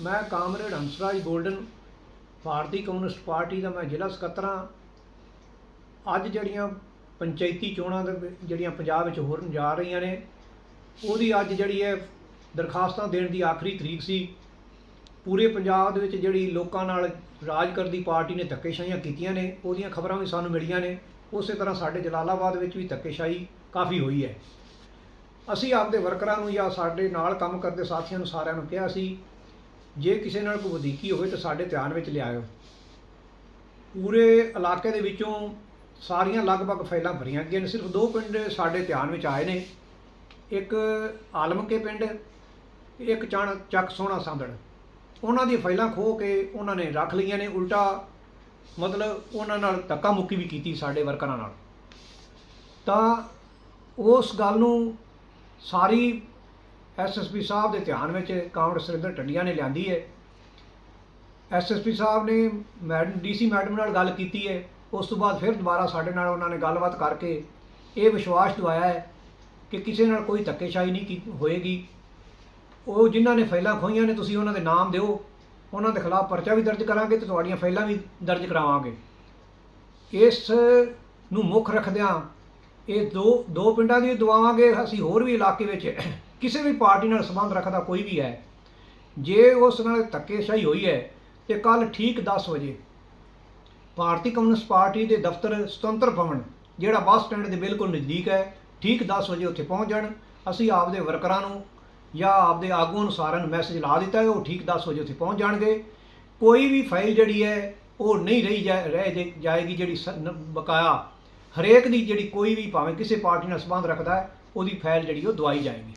ਮੈਂ ਕਾਮਰੇਡ ਹੰਸਰਾਜ ਗੋਲਡਨ ਭਾਰਤੀ communist party ਦਾ ਮੈਂ ਜ਼ਿਲ੍ਹਾ ਸਕੱਤਰ ਹਾਂ। ਅੱਜ ਜਿਹੜੀਆਂ ਪੰਚਾਇਤੀ ਚੋਣਾਂ ਦੇ ਜਿਹੜੀਆਂ ਪੰਜਾਬ ਵਿੱਚ ਹੋਰਨ ਜਾ ਰਹੀਆਂ ਨੇ, ਉਹਦੀ ਅੱਜ ਜਿਹੜੀ ਹੈ ਦਰਖਾਸਤਾਂ ਦੇਣ ਦੀ ਆਖਰੀ ਤਰੀਕ ਸੀ। ਪੂਰੇ ਪੰਜਾਬ ਦੇ ਵਿੱਚ ਜਿਹੜੀ ਲੋਕਾਂ ਨਾਲ ਰਾਜ ਕਰਦੀ ਪਾਰਟੀ ਨੇ ਧੱਕੇਸ਼ਾਹੀਆਂ ਕੀਤੀਆਂ ਨੇ, ਉਹਦੀਆਂ ਖਬਰਾਂ ਵੀ ਸਾਨੂੰ ਮਿਲੀਆਂ ਨੇ। ਉਸੇ ਤਰ੍ਹਾਂ ਸਾਡੇ ਜਲਾਲਾਬਾਦ ਵਿੱਚ ਵੀ ਧੱਕੇਸ਼ਾਹੀ ਕਾਫੀ ਹੋਈ ਹੈ। ਅਸੀਂ ਆਪਦੇ ਵਰਕਰਾਂ ਨੂੰ ਜਾਂ ਸਾਡੇ ਨਾਲ ਕੰਮ ਕਰਦੇ ਸਾਥੀਆਂ ਨੂੰ ਸਾਰਿਆਂ ਨੂੰ ਕਿਹਾ ਸੀ ਜੇ ਕਿਸੇ ਨਾਲ ਕੋਈ ਵਧੀਕੀ ਹੋਵੇ ਤਾਂ ਸਾਡੇ ਧਿਆਨ ਵਿੱਚ ਲਿਆਇਓ। ਪੂਰੇ ਇਲਾਕੇ ਦੇ ਵਿੱਚੋਂ ਸਾਰੀਆਂ ਲਗਭਗ ਫਾਈਲਾਂ ਭਰੀਆਂ ਗਈਆਂ ਨੇ। ਸਿਰਫ ਦੋ ਪਿੰਡ ਸਾਡੇ ਧਿਆਨ ਵਿੱਚ ਆਏ ਨੇ। ਇੱਕ ਆਲਮਕੇ ਪਿੰਡ, ਇੱਕ ਚਣ ਚੱਕ ਸੋਹਣਾ ਸਾਂਦੜ। ਉਹਨਾਂ ਦੀ ਫਾਈਲਾਂ ਖੋਹ ਕੇ ਉਹਨਾਂ ਨੇ ਰੱਖ ਲਈਆਂ ਨੇ। ਉਲਟਾ ਮਤਲਬ ਉਹਨਾਂ ਨਾਲ ਧੱਕਾ ਮੁੱਕੀ ਵੀ ਕੀਤੀ ਸਾਡੇ ਵਰਕਰਾਂ ਨਾਲ। ਤਾਂ ਉਸ ਗੱਲ ਨੂੰ ਸਾਰੀ ਐਸਐਸਪੀ ਸਾਹਿਬ ਦੇ ਧਿਆਨ ਵਿੱਚ ਕਾਂਗਰਸ ਸੁਰਿੰਦਰ ਟੰਡੀਆਂ ਨੇ ਲਿਆਂਦੀ ਹੈ ਐਸਐਸਪੀ ਸਾਹਿਬ ਨੇ ਮੈਡਮ ਡੀਸੀ ਮੈਡਮ ਨਾਲ ਗੱਲ ਕੀਤੀ ਹੈ ਉਸ ਤੋਂ ਬਾਅਦ ਫਿਰ ਦੁਬਾਰਾ ਸਾਡੇ ਨਾਲ ਉਹਨਾਂ ਨੇ ਗੱਲਬਾਤ ਕਰਕੇ ਇਹ ਵਿਸ਼ਵਾਸ ਦਿਵਾਇਆ ਹੈ ਕਿ ਕਿਸੇ ਨਾਲ ਕੋਈ ਧੱਕੇਸ਼ਾਹੀ ਨਹੀਂ ਕੀ, ਹੋਏਗੀ। ਉਹ ਜਿਨ੍ਹਾਂ ਨੇ ਫਾਈਲਾਂ ਖੋਈਆਂ ਨੇ, ਤੁਸੀਂ ਉਹਨਾਂ ਦੇ ਨਾਮ ਦਿਓ। ਉਹਨਾਂ ਦੇ ਖਿਲਾਫ ਪਰਚਾ ਵੀ ਦਰਜ ਕਰਾਂਗੇ ਤੇ ਤੁਹਾਡੀਆਂ ਫਾਈਲਾਂ ਵੀ ਦਰਜ ਕਰਾਵਾਂਗੇ। ਇਸ ਨੂੰ ਮੁੱਖ ਰੱਖਦਿਆਂ ਇਹ ਦੋ ਦੋ ਪਿੰਡਾਂ ਦੀ ਦਵਾਵਾਂਗੇ, ਅਸੀਂ ਹੋਰ ਵੀ ਇਲਾਕੇ ਵਿੱਚ ਕਿਸੇ ਵੀ ਪਾਰਟੀ ਨਾਲ ਸੰਬੰਧ ਰੱਖਦਾ ਕੋਈ ਵੀ ਹੈ, ਜੇ ਉਸ ਨਾਲ ਧੱਕੇਸ਼ਾਹੀ ਹੋਈ ਹੈ, ਤੇ ਕੱਲ ਠੀਕ 10 ਵਜੇ ਭਾਰਤੀ ਕਮਿਊਨਿਸਟ ਪਾਰਟੀ ਦੇ ਦਫ਼ਤਰ ਸੁਤੰਤਰ ਭਵਨ, ਜਿਹੜਾ ਬੱਸ ਸਟੈਂਡ ਦੇ ਬਿਲਕੁਲ ਨਜ਼ਦੀਕ ਹੈ, ਠੀਕ 10 ਵਜੇ ਉੱਥੇ ਪਹੁੰਚ ਜਾਣ। ਅਸੀਂ ਆਪਦੇ ਵਰਕਰਾਂ ਨੂੰ ਜਾਂ ਆਪਦੇ ਆਗੂਆਂ ਨੂੰ ਸਾਰਿਆਂ ਨੂੰ ਮੈਸੇਜ ਲਾ ਦਿੱਤਾ ਹੈ, ਉਹ ਠੀਕ 10 ਵਜੇ ਉੱਥੇ ਪਹੁੰਚ ਜਾਣਗੇ। ਕੋਈ ਵੀ ਫਾਈਲ ਜਿਹੜੀ ਹੈ, ਉਹ ਨਹੀਂ ਰਹੀ ਜਾ- ਰਹਿ ਜਾਏਗੀ ਜਿਹੜੀ ਸ- ਬਕਾਇਆ ਹਰੇਕ ਦੀ ਜਿਹੜੀ ਕੋਈ ਵੀ ਭਾਵੇਂ ਕਿਸੇ ਪਾਰਟੀ ਨਾਲ ਸੰਬੰਧ ਰੱਖਦਾ ਹੈ, ਉਹਦੀ ਫਾਈਲ ਜਿਹੜੀ ਉਹ ਦਵਾਈ ਜਾਏਗੀ।